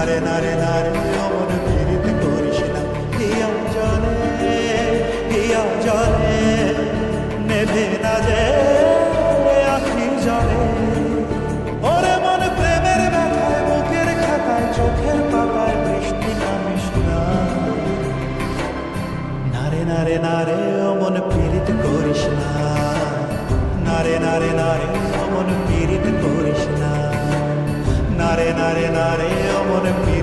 নারে নারে নারে, অমন ফিরিতে করিস না ইয়া জলে ইয়া জলে নেভে না যে আখি জলে। ওরে মন প্রেমের ব্যথায় বুকের খাতায়, চোখের পাতায় বৃষ্টি নামিস না নারে নারে নারে, অমন ফিরিতে করিস না নারে নারে নারে, অমন পীড়িত করিস নারে নারে নারে ও প্রিয়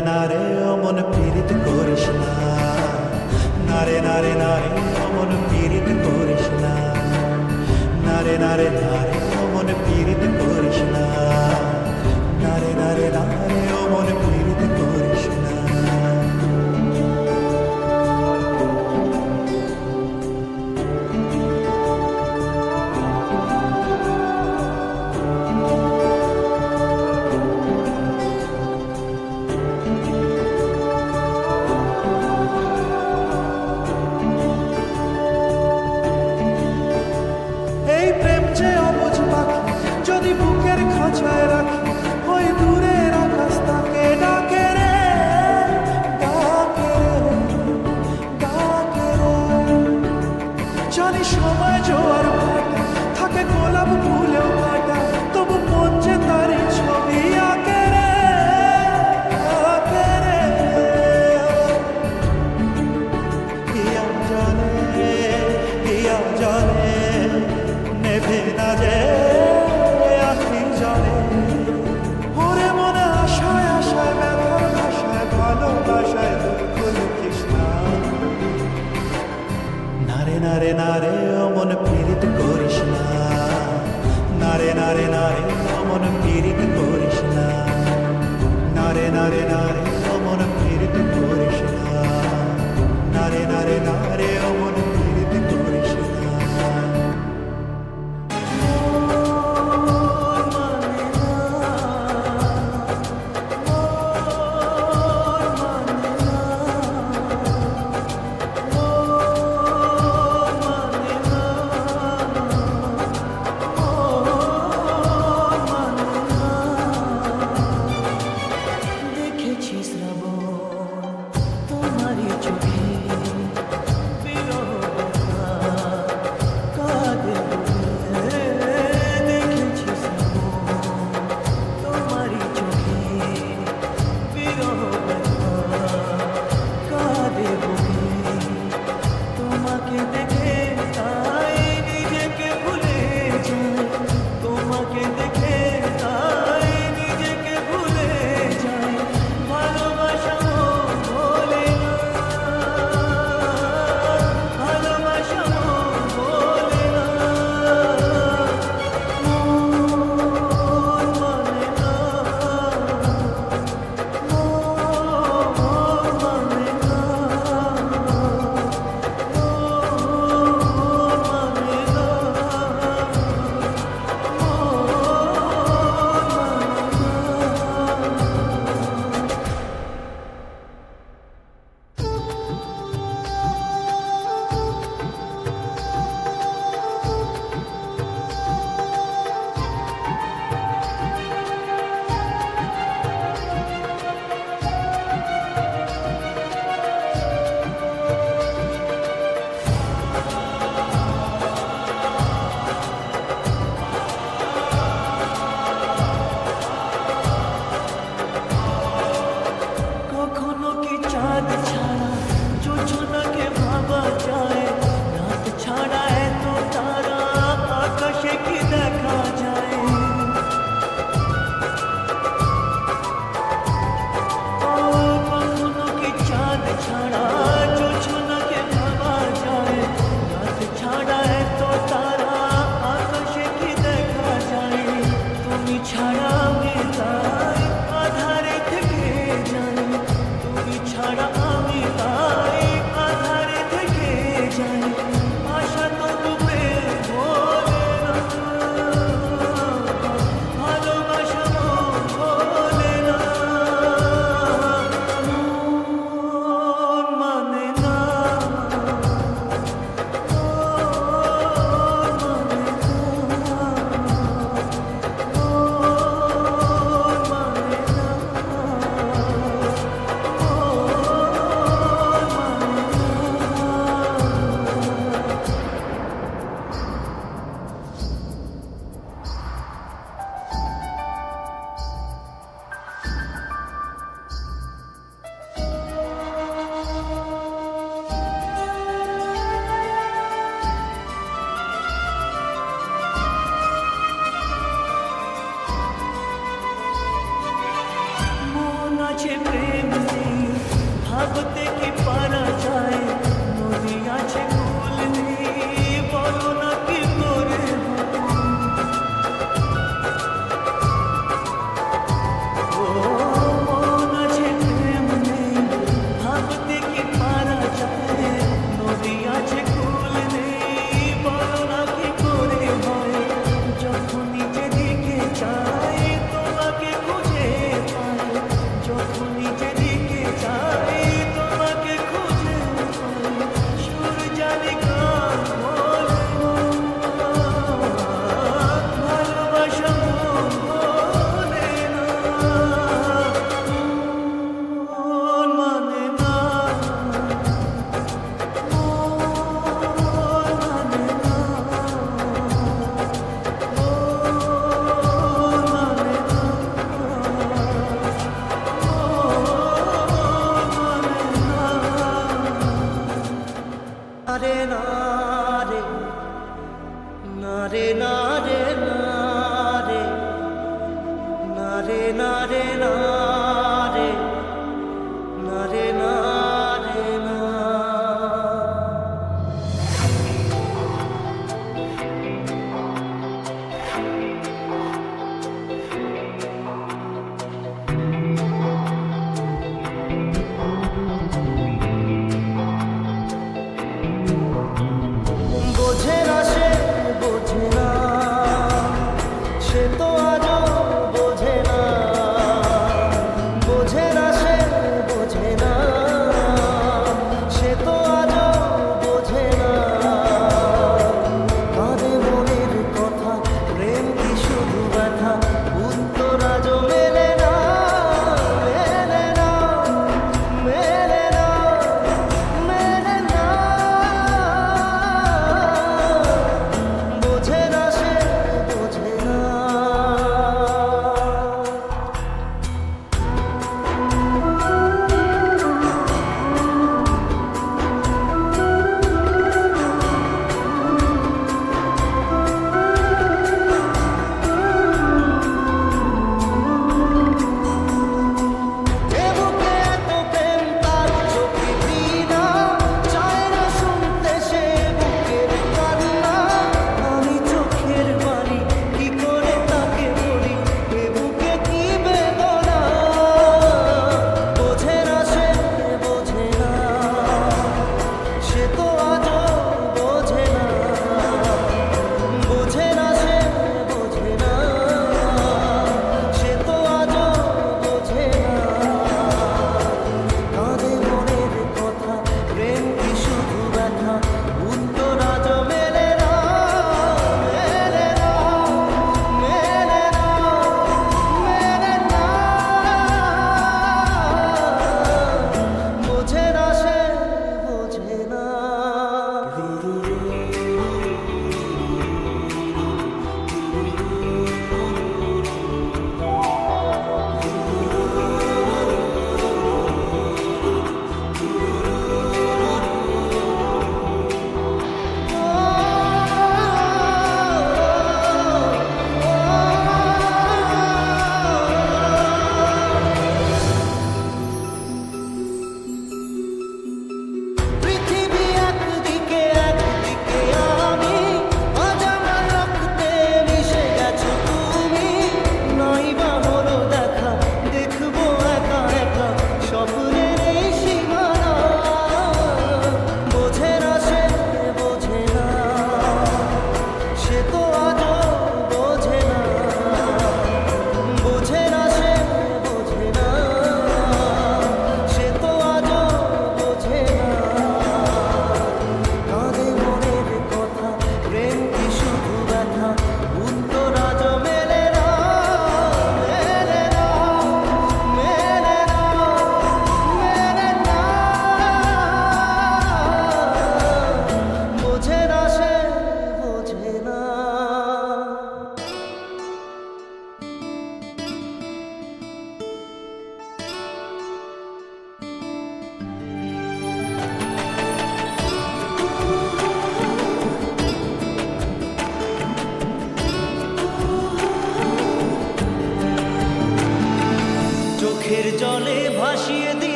নারে নারে অমন পীড়িত করিস না। নারে নারে নারে অমন পীড়িত করিস না। নারে নারে নারে অমন পীড়িত করিস না। নারে নারে নারে অমন পীড়িত put it.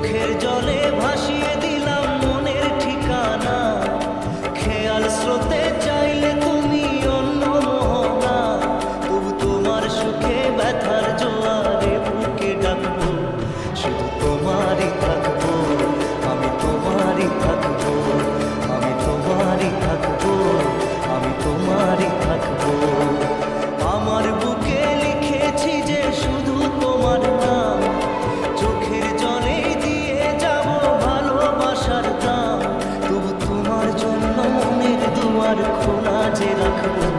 চোখের জলে ভাসিয়ে যে রাখব